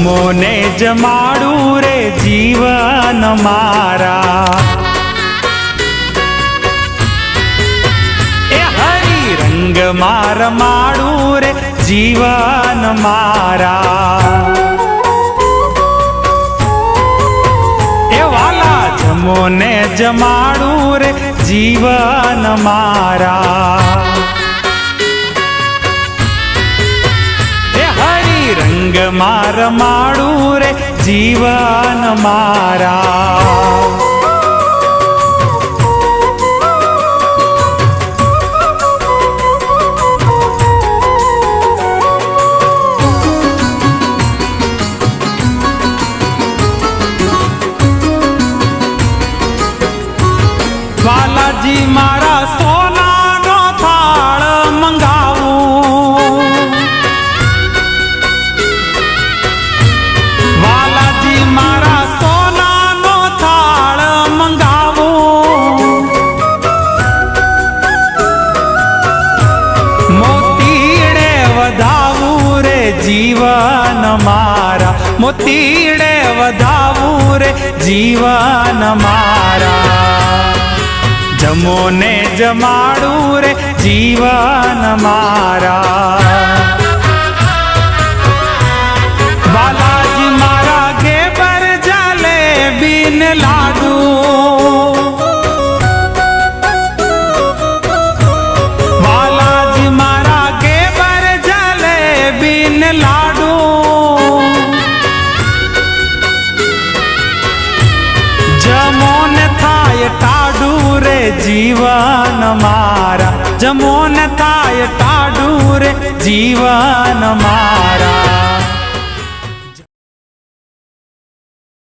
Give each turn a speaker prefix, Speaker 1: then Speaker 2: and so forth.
Speaker 1: જમો ને જમાડું રે જીવન મારા એ હરી રંગ માર માડું રે જીવન મારા જમો જમાડું રે જીવન મારા રંગ માર માડું રે જીવન મારા બાલાજી મારા જીવન મારા મોતીડે વધાવું રે જીવન મારા જમો ને જમાડું રે જીવન મારા જીવન મારા. જમોન થાય ટાડું રે જીવન મારા.